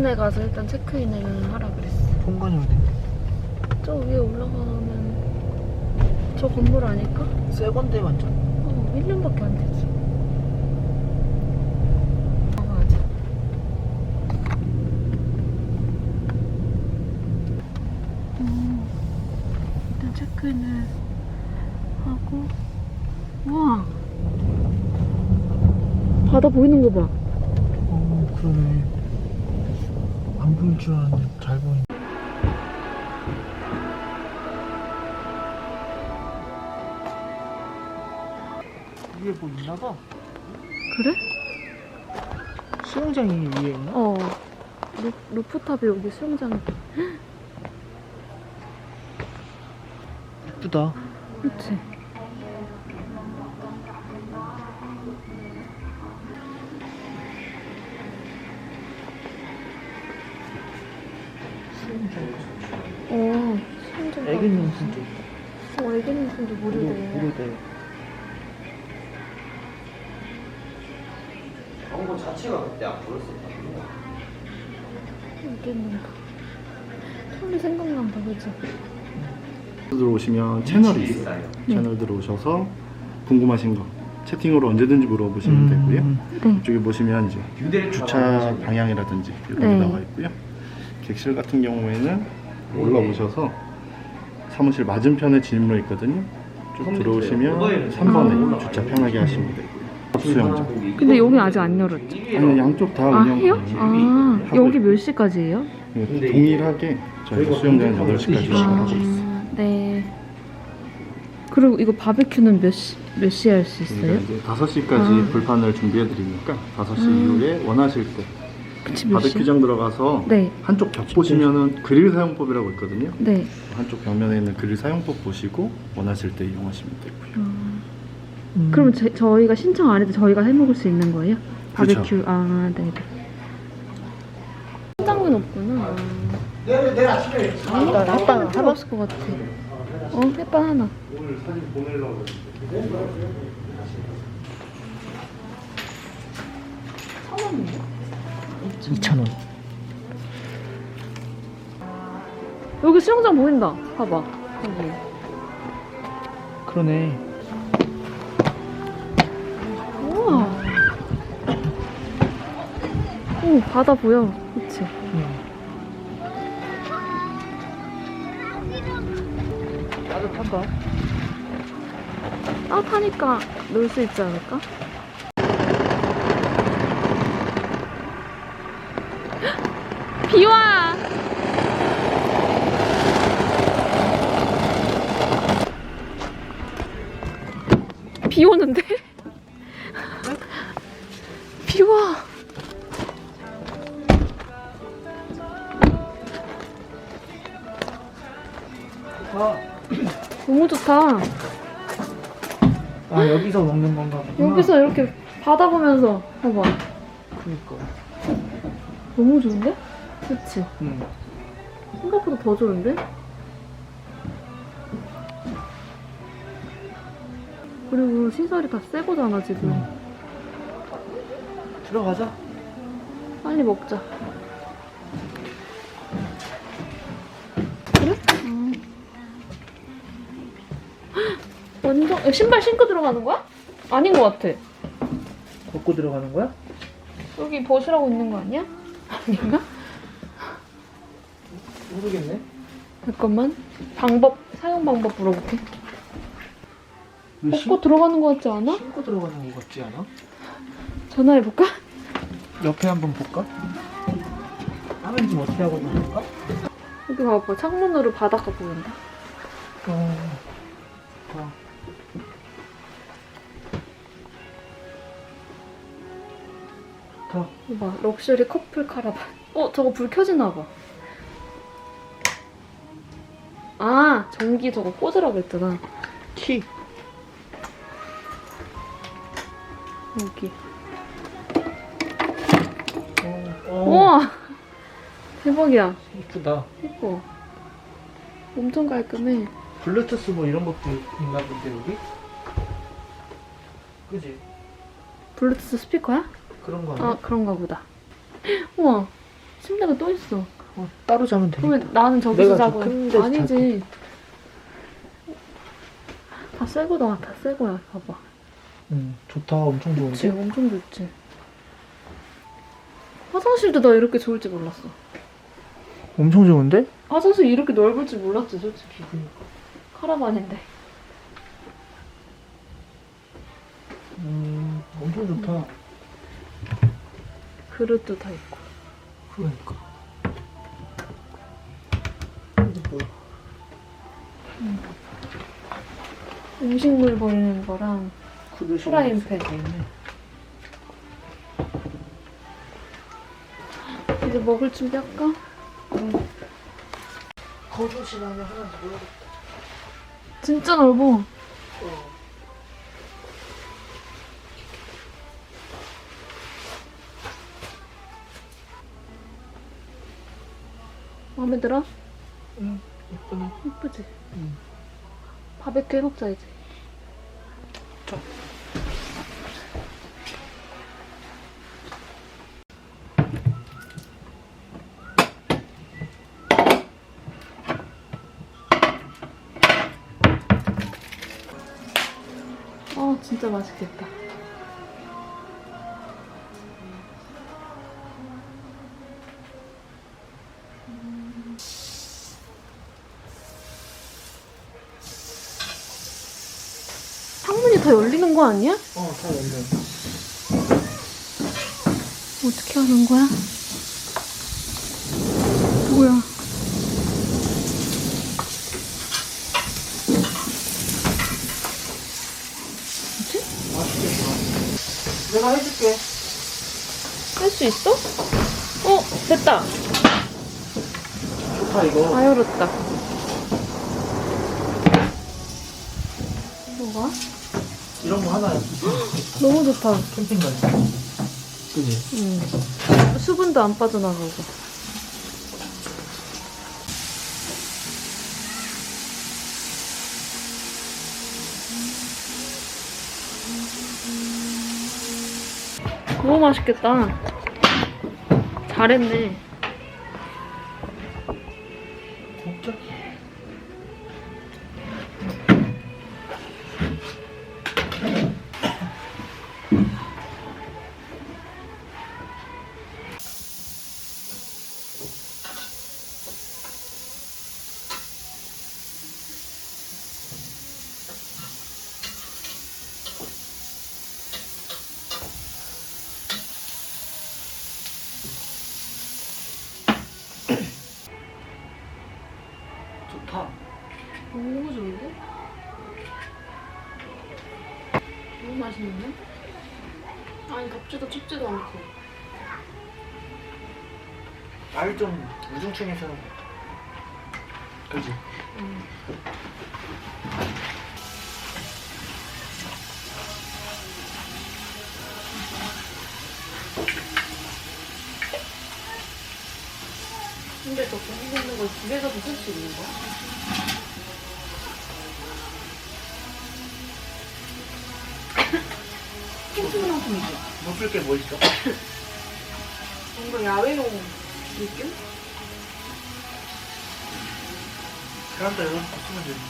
본관에 가서 일단 체크인을 하라 그랬어. 본관이 어디? 저 위에 올라가면 저 건물 아닐까? 새 건데 완전. 어, 1년밖에 안 되지. 가자. 음, 일단 체크인을 하고. 우와. 바다 보이는 거 봐. 어 그러네. 안 보일 줄 알았는데 잘 보이네. 위에 뭐 있나 봐. 그래? 수영장이 위에 있나? 어. 루, 루프탑에 여기 수영장. 예쁘다. 그치? 애기 용품도 있다. 어, 용품도 무료, 무료대. 무료대. 광고 자체가 그때 안 보였었거든요. 있겠는가. 처음에 생각난다, 그치? 들어오시면 채널이 있어요. 비싸요. 채널 들어오셔서 궁금하신 거 채팅으로 언제든지 물어보시면 음. 되고요. 네. 이쪽에 보시면 이제 유대를 주차 방향이라든지 이런 게 네. 나와 있고요. 객실 같은 경우에는 올라오셔서 사무실 맞은편에 진입로 있거든요. 쭉 들어오시면 3번에 주차 편하게 하시면 되고요. 수영장. 근데 여기 아직 안 열었죠? 아니 양쪽 다 아, 운영 해요? 아, 하고 여기 몇 시까지예요? 있고요. 동일하게 저희가 수영장은 8시까지 아, 운영하고 있어요. 네. 그리고 이거 바베큐는 몇 시, 몇 시에 할 수 있어요? 이제 5시까지 아. 불판을 준비해 드리니까 5시 음. 이후에 원하실 때? 바베큐장 들어가서 네, 한쪽 벽 보시면은 그릴 사용법이라고 있거든요. 네. 한쪽 벽면에 있는 그릴 사용법 보시고 원하실 때 이용하시면 되고요. 아, 음. 그럼 제, 저희가 신청 안 해도 저희가 해 먹을 수 있는 거예요? 바베큐, 그쵸. 아, 네. 현장은 없구나. 아니, 나 햇반 하나? 없을 것 같아. 어, 햇반 하나. 오늘 사진 보내려고 2,000원. 여기 수영장 보인다. 봐봐. 여기. 그러네. 우와. 오, 바다 보여. 그치? 따뜻한가? 따뜻하니까 놀 수 있지 않을까? 비 와! 비 오는데? 비 와! 아, 너무 좋다. 아 여기서 먹는 건가 보구나. 여기서 이렇게 바다 보면서 봐봐. 그니까. 너무 좋은데? 그치? 응. 생각보다 더 좋은데? 그리고 시설이 다 새 거잖아 지금 응. 들어가자. 빨리 먹자 그래? 음. 헉, 완전 야, 신발 신고 들어가는 거야? 아닌 것 같아 걷고 들어가는 거야? 여기 벗으라고 있는 거 아니야? 아닌가? 모르겠네. 잠깐만 방법 사용 방법 물어볼게 왜 벗고 들어가는 거 같지 않아? 신고 들어가는 거 같지 않아? 전화해볼까? 옆에 한번 볼까? 화면 좀 어떻게 하고 있나 볼까? 여기 봐봐 창문으로 바닷가 보인다 어. 자. 좋다. 봐 럭셔리 커플 카라반 어 저거 불 켜지나 봐. 아 전기 저거 꽂으라고 했잖아 키. 여기 어. 어. 우와 대박이야 이쁘다. 예뻐 엄청 깔끔해 블루투스 뭐 이런 것도 있나 본데 여기? 그지? 블루투스 스피커야? 그런 거 아니야? 아 그런가 보다 우와 침대가 또 있어. 어, 따로 자면 되니까. 그러면 나는 저기서 내가 자고 저 큰데 아니지. 다 새 거다. 다 새 거야. 봐봐. 응, 좋다. 엄청 그치? 좋은데? 엄청 좋지. 화장실도 나 이렇게 좋을 줄 몰랐어. 엄청 좋은데? 화장실 이렇게 넓을 줄 몰랐지, 솔직히. 카라반인데. 음, 엄청 좋다. 그릇도 다 있고. 그러니까. 음식물 버리는 거랑 프라이팬. 있네. 이제 먹을 준비할까? 거주실 안에 하나 모르겠다. 진짜 넓어. 어. 마음에 들어? 응, 예쁘네. 예쁘지? 응. 바베큐 해먹자, 이제. 아, 진짜 맛있겠다. 다 열리는 거 아니야? 어, 다 열려. 어떻게 하는 거야? 뭐야? 맛있겠다. 내가 해줄게. 할 수 있어? 어, 됐다. 좋다, 이거. 다 열었다. 뭐가? 이런 거 하나 너무 좋다. 캠핑 갈 때. 그지? 응. 수분도 안 빠져나가고. 너무 맛있겠다. 잘했네. 맛있는데? 아니 덥지도 춥지도 않고 알좀 우중충해서. 그지? 음. 근데 저 고기 굽는 걸 집에서도 쓸 수 있는 거야? 캠핑용품이죠? 못쓸 게 뭐 있어? 뭔가 야외용 느낌? 그런다, 이거 쓰면 되지.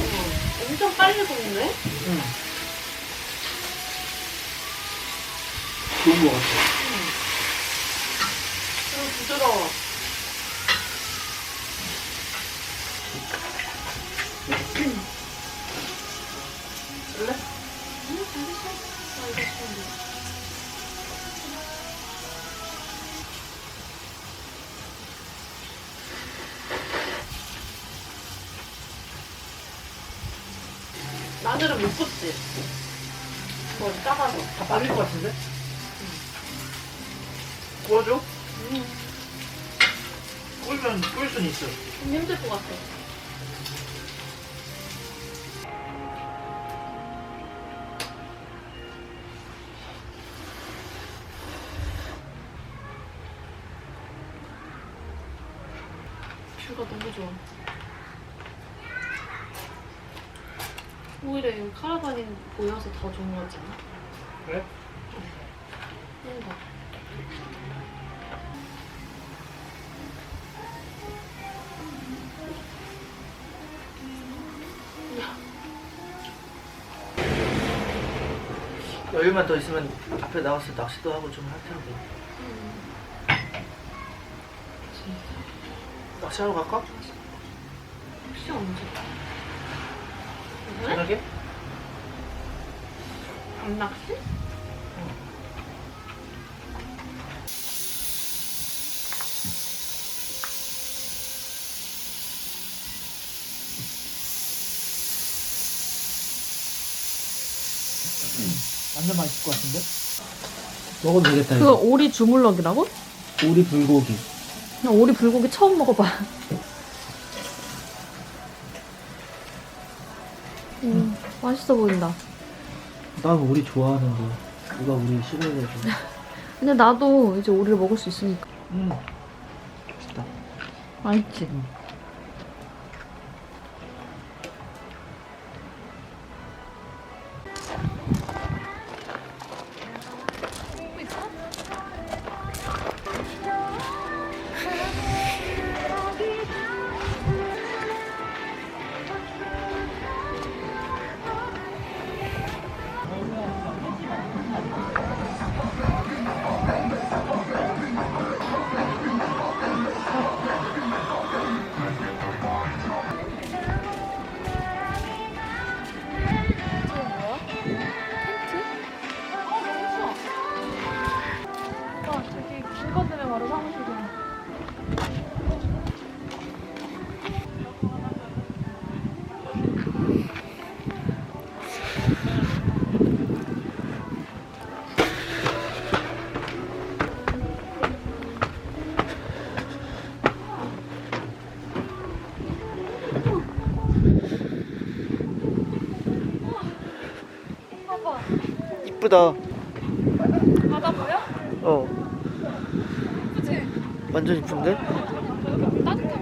어, 엄청 빨리 굽네? 응. 좋은 거 같아. 너무 부드러워. 뭐 작아서. 다 빠질 것 같은데? 구워줘? 음, 구우면 구울 순 있어. 좀 힘들 것 같아. 금요일에 카라반이 보여서 더 좋은 거지 않아? 그래? 뭔가. 여유만 더 있으면 앞에 나와서 낚시도 하고 좀 할 텐데. 음. 낚시하러 갈까? 혹시 언제? 저녁에? 밤낚시? 완전 맛있을 것 같은데? 먹어도 되겠다. 그거 오리 주물럭이라고? 오리 불고기. 나 오리 불고기 처음 먹어봐. 맛있어 보인다. 난 오리 좋아하는데 누가 오리 싫어해가지고. 근데 나도 이제 오리를 먹을 수 있으니까. 음. 맛있다. 맛있지? 아, 이쁘다. 바다 보여? 어. 그치? 완전 이쁜데? 따뜻한